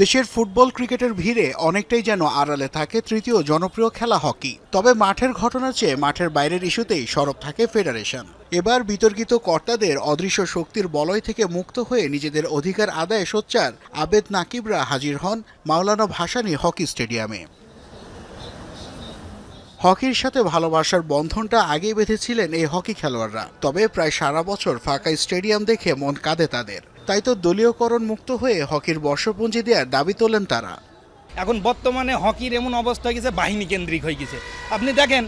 দেশের ফুটবল ক্রিকেটের ভিড়ে অনেকটাই যেন আড়ালে থাকে তৃতীয় জনপ্রিয় খেলা হকি। তবে মাঠের ঘটনা চেয়ে মাঠের বাইরের ইস্যুতেই সরব থাকে ফেডারেশন। এবার বিতর্কিত কর্তাদের অদৃশ্য শক্তির বলয় থেকে মুক্ত হয়ে নিজেদের অধিকার আদায়ে সোচ্চার আবেদ নাকিবরা হাজির হন মাওলানা ভাসানী হকি স্টেডিয়ামে। হকির সাথে ভালোবাসার বন্ধনটা আগেই বেঁধেছিলেন এই হকি খেলোয়াড়রা। তবে প্রায় সারা বছর ফাঁকা স্টেডিয়াম দেখে মন কাঁদে তাদের। তাই তো দলীয়করণ মুক্ত হয়ে হকির বর্ষপুঞ্জি দেওয়ার দাবি তোলেন তারা। এখন বর্তমানে হকির এমন অবস্থা হয়ে গেছে, বাহিনী কেন্দ্রিক হয়ে গেছে। আপনি দেখেন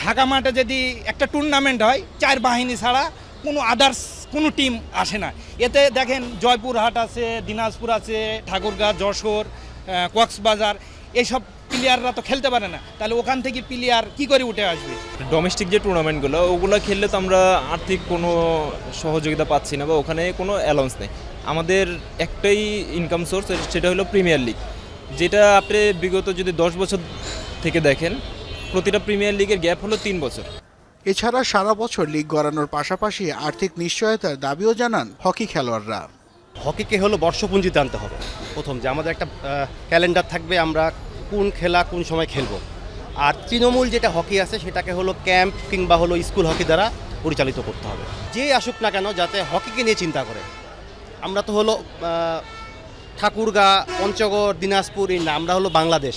ঢাকা মাঠে যদি একটা টুর্নামেন্ট হয়, চার বাহিনী ছাড়া কোনো আদার্স কোনো টিম আসে না। এতে দেখেন, জয়পুরহাট আছে, দিনাজপুর আছে, ঠাকুরগাঁ, যশোর কক্সবাজার এইসব প্লেয়াররা তো খেলতে পারে না। তাহলে ওখান থেকে প্লেয়ার কি করে উঠে আসবে? ডোমেস্টিক যে টুর্নামেন্টগুলো ওগুলো খেললে তো আমরা আর্থিক কোনো সহযোগিতা পাচ্ছি না বা ওখানে কোনো অ্যালাউন্স নেই। আমাদের একটাই ইনকাম সোর্স সেটা হলো প্রিমিয়ার লিগ যেটা আপনি বিগত যদি দশ বছর থেকে দেখেন প্রতিটা প্রিমিয়ার লিগের গ্যাপ হলো তিন বছর। এছাড়া সারা বছর লিগ গড়ানোর পাশাপাশি আর্থিক নিশ্চয়তার দাবিও জানান হকি খেলোয়াড়রা। হকিকে হলো বর্ষপুঞ্জিতে আনতে হবে। প্রথম যে আমাদের একটা ক্যালেন্ডার থাকবে আমরা কোন খেলা কোন সময় খেলব। আর তৃণমূল যেটা হকি আছে সেটাকে হলো ক্যাম্প কিংবা হলো স্কুল হকি দ্বারা পরিচালিত করতে হবে। যে আসুক না কেন, যাতে হকিকে নিয়ে চিন্তা করে। আমরা তো হলো ঠাকুরগা, পঞ্চগড়, দিনাজপুর, এই আমরা হলো বাংলাদেশ।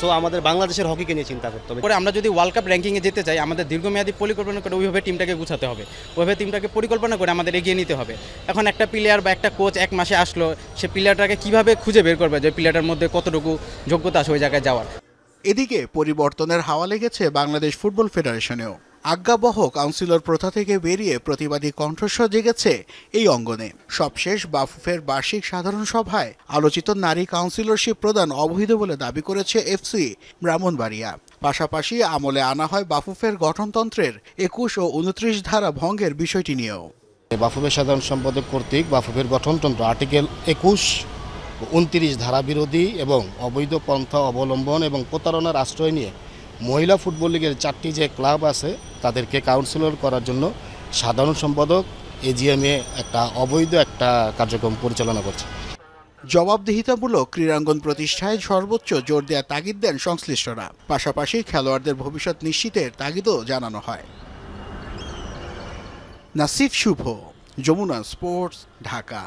সো আমাদের বাংলাদেশের হকিকে নিয়ে চিন্তা করতে হবে। পরে আমরা যদি ওয়ার্ল্ড কাপ র্যাঙ্কিংয়ে যেতে চাই আমাদের দীর্ঘমেয়াদী পরিকল্পনা করে ওইভাবে টিমটাকে গুছাতে হবে। ওইভাবে টিমটাকে পরিকল্পনা করে আমাদের এগিয়ে নিতে হবে। এখন একটা প্লেয়ার বা একটা কোচ এক মাসে আসলো সে প্লেয়ারটাকে কীভাবে খুঁজে বের করবে যে প্লেয়ারটার মধ্যে কতটুকু যোগ্যতা আছে ওই জায়গায় যাওয়ার? এদিকে পরিবর্তনের হাওয়া লেগেছে বাংলাদেশ ফুটবল ফেডারেশনেও আজ্ঞাবহ কাউন্সিলর প্রথা থেকে বেরিয়ে প্রতিবাদী কণ্ঠস্বর জেগেছে এই অঙ্গনে। সবশেষ বাফুফের বার্ষিক সাধারণ সভায় আলোচিত নারী কাউন্সিলরশিপ প্রদান অবৈধ বলে দাবি করেছে এফসি ব্রাহ্মণবাড়িয়া। পাশাপাশি আমলে আনা হয় বাফুফের গঠনতন্ত্রের একুশ ও উনত্রিশ ধারা ভঙ্গের বিষয়টি নিয়েও। বাফুফের সাধারণ সম্পাদক কর্তৃক বাফুফের গঠনতন্ত্র আর্টিকেল একুশ উনত্রিশ ধারা বিরোধী এবং অবৈধ পন্থা অবলম্বন এবং প্রতারণার আশ্রয় নিয়ে মহিলা ফুটবল লীগের চারটি যে ক্লাব আছে, তাদেরকে কাউন্সিলর করার জন্য সাধারণ সম্পাদক এজিএমএ একটা অবৈধ একটা কার্যক্রম পরিচালনা করছে। জবাবদিহিতামূলক ক্রীড়াঙ্গন প্রতিষ্ঠায় সর্বোচ্চ জোর দেওয়ার তাগিদ দেন সংশ্লিষ্টরা। পাশাপাশি খেলোয়াড়দের ভবিষ্যৎ নিশ্চিতের তাগিদও জানানো হয়। নাসিফ শুভ, যমুনা স্পোর্টস, ঢাকা।